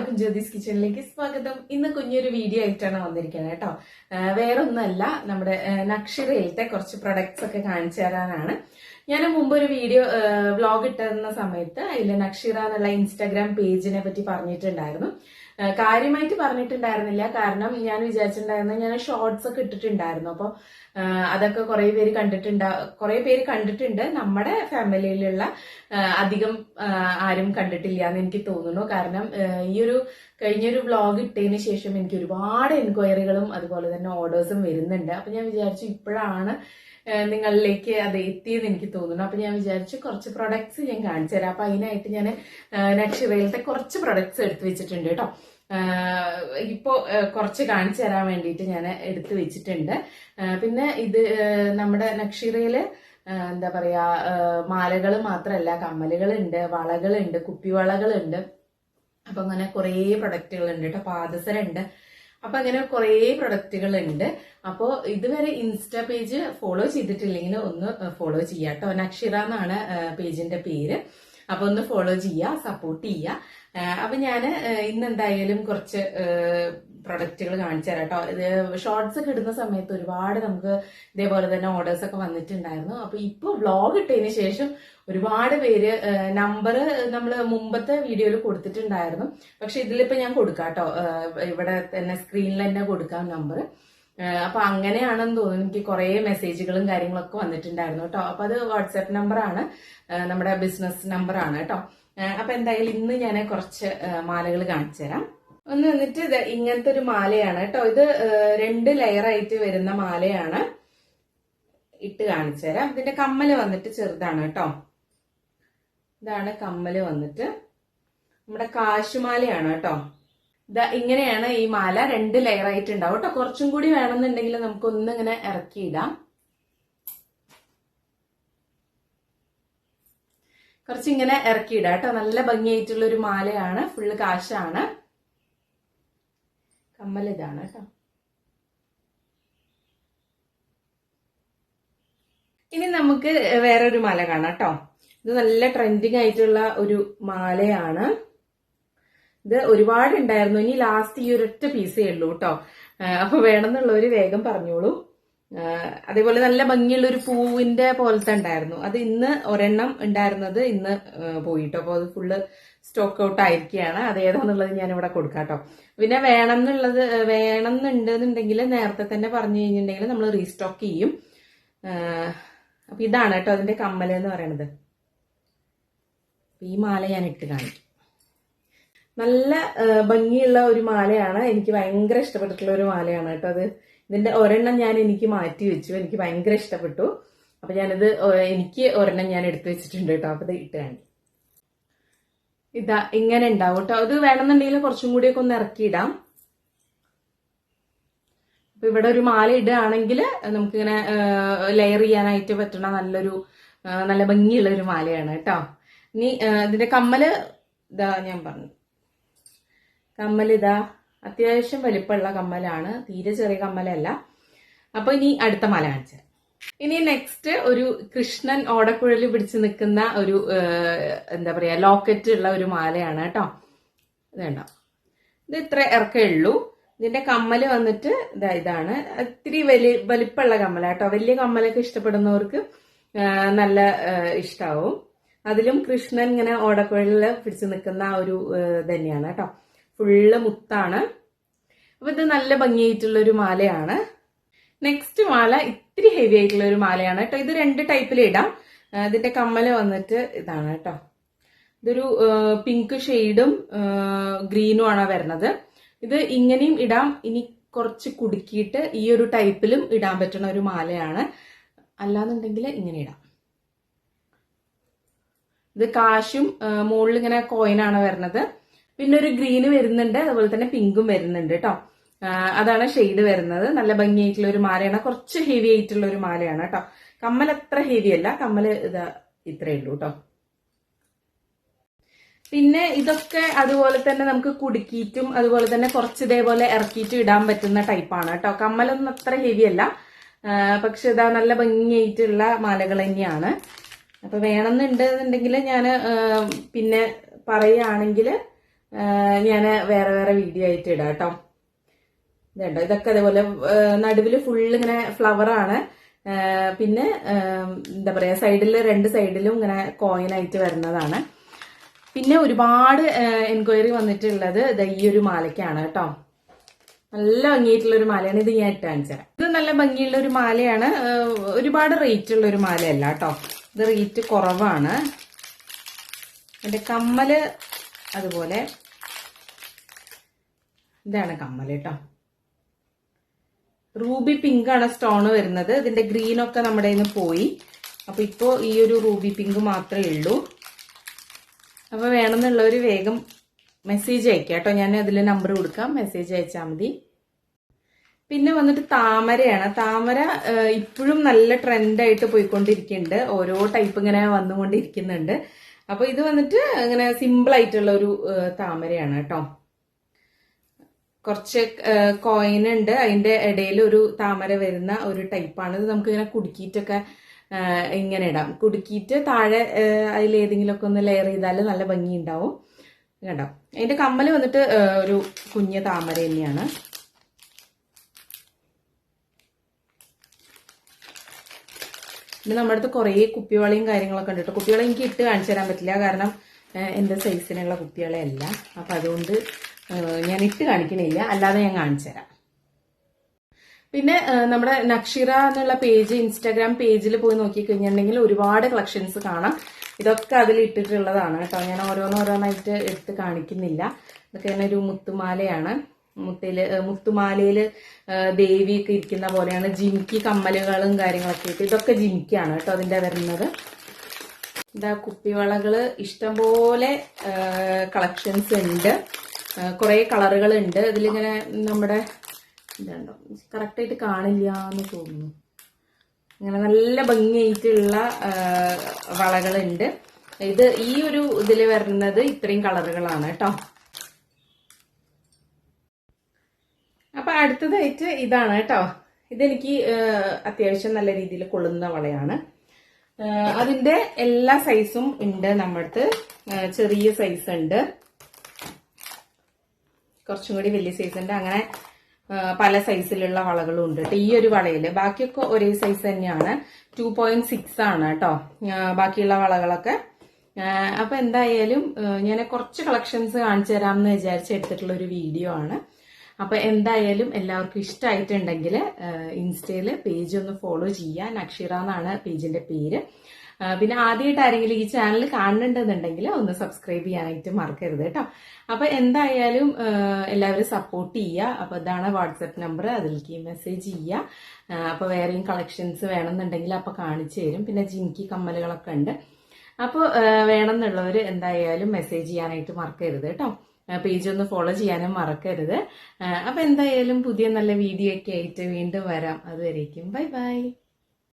എല്ലാവർക്കും ജ്യോതിസ് കിച്ചണിലേക്ക് സ്വാഗതം. ഇന്ന് കുഞ്ഞൊരു വീഡിയോ ആയിട്ടാണ് വന്നിരിക്കുന്നത് കേട്ടോ. വേറൊന്നല്ല നമ്മുടെ നക്ഷരയിലത്തെ കുറച്ച് പ്രൊഡക്ട്സ് ഒക്കെ കാണിച്ചു തരാനാണ്. ഞാൻ മുമ്പ് ഒരു വീഡിയോ വ്ലോഗ് ഇട്ടിരുന്ന സമയത്ത് അതിൽ നക്ഷീറ എന്നുള്ള ഇൻസ്റ്റാഗ്രാം പേജിനെ പറ്റി പറഞ്ഞിട്ടുണ്ടായിരുന്നു. കാര്യമായിട്ട് പറഞ്ഞിട്ടുണ്ടായിരുന്നില്ല. കാരണം ഞാൻ വിചാരിച്ചിട്ടുണ്ടായിരുന്നു ഞാൻ ഷോർട്സ് ഒക്കെ ഇട്ടിട്ടുണ്ടായിരുന്നു. അപ്പോൾ അതൊക്കെ കുറെ പേര് കണ്ടിട്ടുണ്ടാ കുറെ പേര് കണ്ടിട്ടുണ്ട്. നമ്മുടെ ഫാമിലിയിലുള്ള അധികം ആരും കണ്ടിട്ടില്ല എന്ന് എനിക്ക് തോന്നുന്നു. കാരണം ഈ ഒരു കഴിഞ്ഞൊരു വ്ളോഗ് ഇട്ടതിന് ശേഷം എനിക്ക് ഒരുപാട് എൻക്വയറികളും അതുപോലെ തന്നെ ഓർഡേഴ്സും വരുന്നുണ്ട്. അപ്പൊ ഞാൻ വിചാരിച്ചു ഇപ്പോഴാണ് നിങ്ങളിലേക്ക് അത് എത്തിയെന്ന് എനിക്ക് തോന്നുന്നു. അപ്പൊ ഞാൻ വിചാരിച്ചു കുറച്ച് പ്രൊഡക്ട്സ് ഞാൻ കാണിച്ചു തരാം. അപ്പൊ അതിനായിട്ട് ഞാൻ നക്ഷറയിലത്തെ കുറച്ച് പ്രൊഡക്ട്സ് എടുത്തു വെച്ചിട്ടുണ്ട് കേട്ടോ. ഇപ്പോ കുറച്ച് കാണിച്ചു തരാൻ വേണ്ടിയിട്ട് ഞാൻ എടുത്തു വെച്ചിട്ടുണ്ട്. പിന്നെ ഇത് നമ്മുടെ നക്ഷിറയിൽ എന്താ പറയാ മാലകൾ മാത്രമല്ല കമ്മലുകളുണ്ട് വളകളുണ്ട് കുപ്പിവളകളുണ്ട്. അപ്പൊ അങ്ങനെ കുറേ പ്രൊഡക്റ്റുകൾ ഉണ്ട് കേട്ടോ. പാദസരമുണ്ട് അപ്പൊ അങ്ങനെ കുറേ പ്രൊഡക്റ്റുകൾ ഉണ്ട് അപ്പോ ഇതുവരെ ഇൻസ്റ്റാ പേജ് ഫോളോ ചെയ്തിട്ടില്ലെങ്കിൽ ഒന്ന് ഫോളോ ചെയ്യാം കേട്ടോ നക്ഷിറ എന്നാണ് പേജിന്റെ പേര്. അപ്പൊ ഒന്ന് ഫോളോ ചെയ്യുക സപ്പോർട്ട് ചെയ്യുക അപ്പൊ ഞാൻ ഇന്ന് എന്തായാലും കുറച്ച് പ്രൊഡക്റ്റുകൾ കാണിച്ചു തരാം കേട്ടോ. ഇത് ഷോർട്സ് ഒക്കെ ഇടുന്ന സമയത്ത് ഒരുപാട് നമുക്ക് ഇതേപോലെ തന്നെ ഓർഡേഴ്സ് ഒക്കെ വന്നിട്ടുണ്ടായിരുന്നു. അപ്പൊ ഇപ്പൊ വ്ളോഗ് ഇട്ടതിന് ശേഷം ഒരുപാട് പേര് നമ്പർ നമ്മൾ മുമ്പത്തെ വീഡിയോയിൽ കൊടുത്തിട്ടുണ്ടായിരുന്നു. പക്ഷെ ഇതിലിപ്പോ ഞാൻ കൊടുക്കാം കേട്ടോ. ഇവിടെ തന്നെ സ്ക്രീനിൽ തന്നെ കൊടുക്കാം നമ്പർ അപ്പൊ അങ്ങനെയാണെന്ന് തോന്നുന്നു. എനിക്ക് കുറെ മെസ്സേജുകളും കാര്യങ്ങളൊക്കെ വന്നിട്ടുണ്ടായിരുന്നു കേട്ടോ. അപ്പൊ അത് വാട്സാപ്പ് നമ്പറാണ് നമ്മുടെ ബിസിനസ് നമ്പറാണ് കേട്ടോ. അപ്പൊ എന്തായാലും ഇന്ന് ഞാൻ കുറച്ച് മാലകൾ കാണിച്ചു തരാം. ഒന്ന് വന്നിട്ട് ഇത് ഇങ്ങനത്തെ ഒരു മാലയാണ് കേട്ടോ. ഇത് രണ്ട് ലെയർ ആയിട്ട് വരുന്ന മാലയാണ്. ഇട്ട് കാണിച്ചു തരാം. ഇതിന്റെ കമ്മൽ വന്നിട്ട് ചെറുതാണ് കേട്ടോ. ഇതാണ് കമ്മൽ വന്നിട്ട്. നമ്മുടെ കാശുമാലയാണ് കേട്ടോ. ഇതാ ഇങ്ങനെയാണ് ഈ മാല രണ്ട് ലെയർ ആയിട്ട് ഉണ്ടാവും കേട്ടോ. കുറച്ചും കൂടി വേണമെന്നുണ്ടെങ്കിൽ നമുക്കൊന്ന് ഇങ്ങനെ ഇറക്കിയിടാം കുറച്ചിങ്ങനെ ഇറക്കിയിടാം കേട്ടോ. നല്ല ഭംഗിയായിട്ടുള്ള ഒരു മാലയാണ്. ഫുള്ള് കാശാണ്. കമ്മൽ ഇതാണ് കേട്ടോ ഇനി നമുക്ക് വേറൊരു മാല കാണാം കേട്ടോ ഇത് നല്ല ട്രെൻഡിങ് ആയിട്ടുള്ള ഒരു മാലയാണ്. ഇത് ഒരുപാട് ഉണ്ടായിരുന്നു ഇനി ലാസ്റ്റ് ഈ ഒരൊറ്റ പീസേ ഉള്ളൂ കേട്ടോ അപ്പൊ വേണമെന്നുള്ളവര് വേഗം പറഞ്ഞോളൂ. അതേപോലെ നല്ല ഭംഗിയുള്ള ഒരു പൂവിന്റെ പോലത്തെ ഉണ്ടായിരുന്നു. അത് ഇന്ന് ഒരെണ്ണം ഉണ്ടായിരുന്നത് ഇന്ന് പോയിട്ടോ. അപ്പോൾ അത് ഫുള്ള് സ്റ്റോക്ക് ഔട്ട് ആയിരിക്കുകയാണ്. അത് ഏതാന്നുള്ളത് ഞാൻ ഇവിടെ കൊടുക്കാം കേട്ടോ പിന്നെ വേണം എന്നുള്ളത് വേണം എന്നുണ്ടെന്നുണ്ടെങ്കിൽ നേരത്തെ തന്നെ പറഞ്ഞു കഴിഞ്ഞിട്ടുണ്ടെങ്കിൽ നമ്മൾ റീസ്റ്റോക്ക് ചെയ്യും. അപ്പൊ ഇതാണ് കേട്ടോ അതിന്റെ കമ്മൽ എന്ന് പറയണത്. ഈ മാല ഞാൻ ഇട്ട് കാണിക്കും. നല്ല ഭംഗിയുള്ള ഒരു മാലയാണ്. എനിക്ക് ഭയങ്കര ഇഷ്ടപ്പെട്ടിട്ടുള്ള ഒരു മാലയാണ് കേട്ടോ അത്. ഇതിന്റെ ഒരെണ്ണം ഞാൻ എനിക്ക് മാറ്റി വെച്ചു. എനിക്ക് ഭയങ്കര ഇഷ്ടപ്പെട്ടു. അപ്പൊ ഞാനിത് എനിക്ക് ഒരെണ്ണം ഞാൻ എടുത്തു വെച്ചിട്ടുണ്ട് കേട്ടോ. അപ്പൊ ഇത് ഇട്ട് കാണിക്കും ഇതാ ഇങ്ങനെ ഉണ്ടാവും കേട്ടോ. അത് വേണമെന്നുണ്ടെങ്കിൽ കുറച്ചും കൂടിയൊക്കെ ഒന്ന് ഇറക്കിയിടാം. അപ്പൊ ഇവിടെ ഒരു മാല ഇടുകയാണെങ്കിൽ നമുക്കിങ്ങനെ ലെയർ ചെയ്യാനായിട്ട് പറ്റണ നല്ലൊരു നല്ല ഭംഗിയുള്ള ഒരു മാലയാണ് കേട്ടോ. ഇനി ഇതിന്റെ കമ്മൽ ഇതാ ഞാൻ പറഞ്ഞു. കമ്മൽ ഇതാ. അത്യാവശ്യം വലിപ്പമുള്ള കമ്മലാണ്. തീരെ ചെറിയ കമ്മലല്ല. അപ്പൊ ഇനി അടുത്ത മാല കാണിച്ച. ഇനി നെക്സ്റ്റ് ഒരു കൃഷ്ണൻ ഓടക്കുഴൽ പിടിച്ച് നിൽക്കുന്ന ഒരു എന്താ പറയാ ലോക്കറ്റ് ഉള്ള ഒരു മാലയാണ് കേട്ടോ. ഇത് കണ്ടോ? ഇത് ഇത്ര ഇറക്കേ ഉള്ളൂ. ഇതിന്റെ കമ്മൽ വന്നിട്ട് ഇതാ ഇതാണ്. ഇത്തിരി വലിയ വലിപ്പമുള്ള കമ്മല കേട്ടോ. വലിയ കമ്മലൊക്കെ ഇഷ്ടപ്പെടുന്നവർക്ക് നല്ല ഇഷ്ടാവും. അതിലും കൃഷ്ണൻ ഇങ്ങനെ ഓടക്കുഴലിൽ പിടിച്ചു നിൽക്കുന്ന ഒരു തന്നെയാണ് കേട്ടോ. ഫുള്ള് മുത്താണ്. അപ്പൊ ഇത് നല്ല ഭംഗിയായിട്ടുള്ള ഒരു മാലയാണ്. നെക്സ്റ്റ് മാല ഇത്തിരി ഹെവി ആയിട്ടുള്ള ഒരു മാലയാണ് കേട്ടോ. ഇത് രണ്ട് ടൈപ്പിൽ ഇടാം. ഇതിന്റെ കമ്മൽ വന്നിട്ട് ഇതാണ് കേട്ടോ. ഇതൊരു പിങ്ക് ഷെയ്ഡും ഗ്രീനും ആണ് വരുന്നത് ഇത് ഇങ്ങനെയും ഇടാം. ഇനി കുറച്ച് കുടുക്കിയിട്ട് ഈ ഒരു ടൈപ്പിലും ഇടാൻ പറ്റുന്ന ഒരു മാലയാണ്. അല്ലാന്നുണ്ടെങ്കിൽ ഇങ്ങനെ ഇടാം. ഇത് കാശും മുകളിൽ ഇങ്ങനെ കോയിനാണ് വരുന്നത് പിന്നെ ഒരു ഗ്രീന് വരുന്നുണ്ട് അതുപോലെ തന്നെ പിങ്കും വരുന്നുണ്ട് കേട്ടോ അതാണ് ഷെയ്ഡ് വരുന്നത്. നല്ല ഭംഗിയായിട്ടുള്ള ഒരു മാലയാണ്. കുറച്ച് ഹെവി ആയിട്ടുള്ള ഒരു മാലയാണ് കേട്ടോ കമ്മൽ അത്ര ഹെവി അല്ല. കമ്മൽ ഇതാ ഇത്രയേ ഉള്ളൂ കേട്ടോ പിന്നെ ഇതൊക്കെ അതുപോലെ തന്നെ നമുക്ക് കുടുക്കിയിട്ടും അതുപോലെ തന്നെ കുറച്ച് ഇതേപോലെ ഇറക്കിയിട്ടും ഇടാൻ പറ്റുന്ന ടൈപ്പാണ് കേട്ടോ കമ്മലൊന്നും അത്ര ഹെവി അല്ല. പക്ഷെ ഇതാ നല്ല ഭംഗിയായിട്ടുള്ള മാലകൾ തന്നെയാണ്. അപ്പൊ വേണമെന്നുണ്ടെന്നുണ്ടെങ്കിൽ ഞാൻ പിന്നെ പറയുകയാണെങ്കിൽ ഞാൻ വേറെ വേറെ വീഡിയോ ആയിട്ട് ഇടാം കേട്ടോ ഇതുണ്ടോ ഇതൊക്കെ അതേപോലെ നടുവിൽ ഫുള്ള് ഇങ്ങനെ ഫ്ലവറാണ് പിന്നെ എന്താ പറയുക സൈഡിൽ രണ്ട് സൈഡിലും ഇങ്ങനെ കോയിൻ ആയിട്ട് വരുന്നതാണ്. പിന്നെ ഒരുപാട് എൻക്വയറി വന്നിട്ടുള്ളത് ഈ ഒരു മാലയ്ക്കാണ് കേട്ടോ നല്ല ഭംഗിയായിട്ടുള്ള ഒരു മാലയാണ് ഇത് ഞാൻ ഇട്ടാണിച്ച ഇത് നല്ല ഭംഗിയുള്ള ഒരു മാലയാണ് ഒരുപാട് റേറ്റ് ഉള്ള ഒരു മാലയല്ല കേട്ടോ ഇത് റേറ്റ് കുറവാണ്. എന്റെ കമ്മൽ അതുപോലെ ഇതാണ് കമ്മൽ കേട്ടോ. റൂബി പിങ്ക് ആണ് സ്റ്റോൺ വരുന്നത്. ഇതിന്റെ ഗ്രീൻ ഒക്കെ നമ്മുടെ നിന്ന് പോയി. അപ്പൊ ഇപ്പോ ഈ ഒരു റൂബി പിങ്ക് മാത്രമേ ഉള്ളൂ. അപ്പൊ വേണമെന്നുള്ളവർ വേഗം മെസ്സേജ് അയക്കാം കേട്ടോ. ഞാൻ അതിൽ നമ്പർ കൊടുക്കാം. മെസ്സേജ് അയച്ചാൽ മതി. പിന്നെ വന്നിട്ട് താമരയാണ്. താമര ഇപ്പോഴും നല്ല ട്രെൻഡായിട്ട് പോയിക്കൊണ്ടിരിക്കുന്നുണ്ട്. ഓരോ ടൈപ്പ് ഇങ്ങനെ വന്നുകൊണ്ടിരിക്കുന്നുണ്ട്. അപ്പൊ ഇത് വന്നിട്ട് ഇങ്ങനെ സിമ്പിൾ ആയിട്ടുള്ള ഒരു താമരയാണ് കേട്ടോ. കുറച്ച് കോയിൻ ഉണ്ട്. അതിന്റെ ഇടയിൽ ഒരു താമര വരുന്ന ഒരു ടൈപ്പാണ് ഇത് നമുക്ക് ഇങ്ങനെ കുടുക്കിയിട്ടൊക്കെ ഇങ്ങനെ ഇടാം. കുടുക്കിയിട്ട് താഴെ അതിൽ ഏതെങ്കിലുമൊക്കെ ഒന്ന് ലെയർ ചെയ്താൽ നല്ല ഭംഗി ഉണ്ടാവും കണ്ടോ? അതിന്റെ കമ്മൽ വന്നിട്ട് ഒരു കുഞ്ഞ് താമര തന്നെയാണ്. പിന്നെ നമ്മുടെ അടുത്ത് കുറേ കുപ്പിവളയും കാര്യങ്ങളൊക്കെ ഉണ്ട് കേട്ടോ കുപ്പിവള എനിക്ക് ഇട്ട് കാണിച്ചു തരാൻ പറ്റില്ല. കാരണം എന്റെ സൈസിനുള്ള കുപ്പിവളയല്ല അപ്പൊ അതുകൊണ്ട് ഞാൻ ഇട്ട് കാണിക്കണില്ല. അല്ലാതെ ഞാൻ കാണിച്ചു തരാം. പിന്നെ നമ്മുടെ നക്ഷീറ എന്നുള്ള പേജ് ഇൻസ്റ്റാഗ്രാം പേജിൽ പോയി നോക്കിക്കഴിഞ്ഞിട്ടുണ്ടെങ്കിൽ ഒരുപാട് കളക്ഷൻസ് കാണാം. ഇതൊക്കെ അതിൽ ഇട്ടിട്ടുള്ളതാണ് കേട്ടോ ഞാൻ ഓരോന്നോരോന്നായിട്ട് എടുത്ത് കാണിക്കുന്നില്ല. ഇതൊക്കെ തന്നെ ഒരു മുത്തുമാലയാണ്. ഏഹ്, മുത്തുമാലയിൽ ദേവിയൊക്കെ ഇരിക്കുന്ന പോലെയാണ്. ജിമിക്കി കമ്മലുകളും കാര്യങ്ങളൊക്കെ ഇട്ട് ഇതൊക്കെ ജിമിക്കാണ് കേട്ടോ അതിന്റെ വരുന്നത്. ഇതാ കുപ്പിവളകൾ ഇഷ്ടംപോലെ കളക്ഷൻസ് ഉണ്ട്. കുറെ കളറുകൾ ഉണ്ട്. ഇതിലിങ്ങനെ നമ്മുടെ ഇതുണ്ടോ? കറക്റ്റായിട്ട് കാണില്ല എന്ന് തോന്നുന്നു. ഇങ്ങനെ നല്ല ഭംഗിയായിട്ടുള്ള വളകളുണ്ട്. ഇത് ഈ ഒരു ഇതിൽ വരുന്നത് ഇത്രയും കളറുകളാണ് കേട്ടോ അപ്പൊ അടുത്തതായിട്ട് ഇതാണ് കേട്ടോ. ഇതെനിക്ക് അത്യാവശ്യം നല്ല രീതിയിൽ കൊള്ളുന്ന വളയാണ്. അതിന്റെ എല്ലാ സൈസും ഉണ്ട് അടുത്ത് ചെറിയ സൈസ് ഉണ്ട്. കുറച്ചും കൂടി വലിയ സൈസ് ഉണ്ട്. അങ്ങനെ പല സൈസിലുള്ള വളകളും ഉണ്ട് കേട്ടോ ഈ ഒരു വളയിൽ. ബാക്കിയൊക്കെ ഒരേ സൈസ് തന്നെയാണ്. ടു പോയിന്റ് സിക്സ് ആണ് കേട്ടോ. ബാക്കിയുള്ള വളകളൊക്കെ. അപ്പൊ എന്തായാലും ഞാൻ കുറച്ച് കളക്ഷൻസ് കാണിച്ചു തരാമെന്ന് വിചാരിച്ച് എടുത്തിട്ടുള്ള ഒരു വീഡിയോ ആണ്. അപ്പൊ എന്തായാലും എല്ലാവർക്കും ഇഷ്ടമായിട്ടുണ്ടെങ്കിൽ ഇൻസ്റ്റയിൽ പേജ് ഒന്ന് ഫോളോ ചെയ്യുക നക്ഷീറ എന്നാണ് പേജിന്റെ പേര്. പിന്നെ ആദ്യമായിട്ട് ആരെങ്കിലും ഈ ചാനൽ കാണുന്നുണ്ടെന്നുണ്ടെങ്കിൽ ഒന്ന് സബ്സ്ക്രൈബ് ചെയ്യാനായിട്ട് മറക്കരുത് കേട്ടോ. അപ്പൊ എന്തായാലും എല്ലാവരും സപ്പോർട്ട് ചെയ്യുക. അപ്പൊ ഇതാണ് വാട്സപ്പ് നമ്പർ അതിലേക്ക് മെസ്സേജ് ചെയ്യുക. അപ്പൊ വേറെയും കളക്ഷൻസ് വേണമെന്നുണ്ടെങ്കിൽ അപ്പൊ കാണിച്ചു തരും. പിന്നെ ജിംകി കമ്മലുകളൊക്കെ ഉണ്ട്. അപ്പോൾ വേണമെന്നുള്ളവർ എന്തായാലും മെസ്സേജ് ചെയ്യാനായിട്ട് മറക്കരുത് കേട്ടോ. പേജ് ഒന്ന് ഫോളോ ചെയ്യാനും മറക്കരുത്. അപ്പൊ എന്തായാലും പുതിയ നല്ല വീഡിയോ ഒക്കെ ആയിട്ട് വീണ്ടും വരാം. അതുവരേക്കും. Bye bye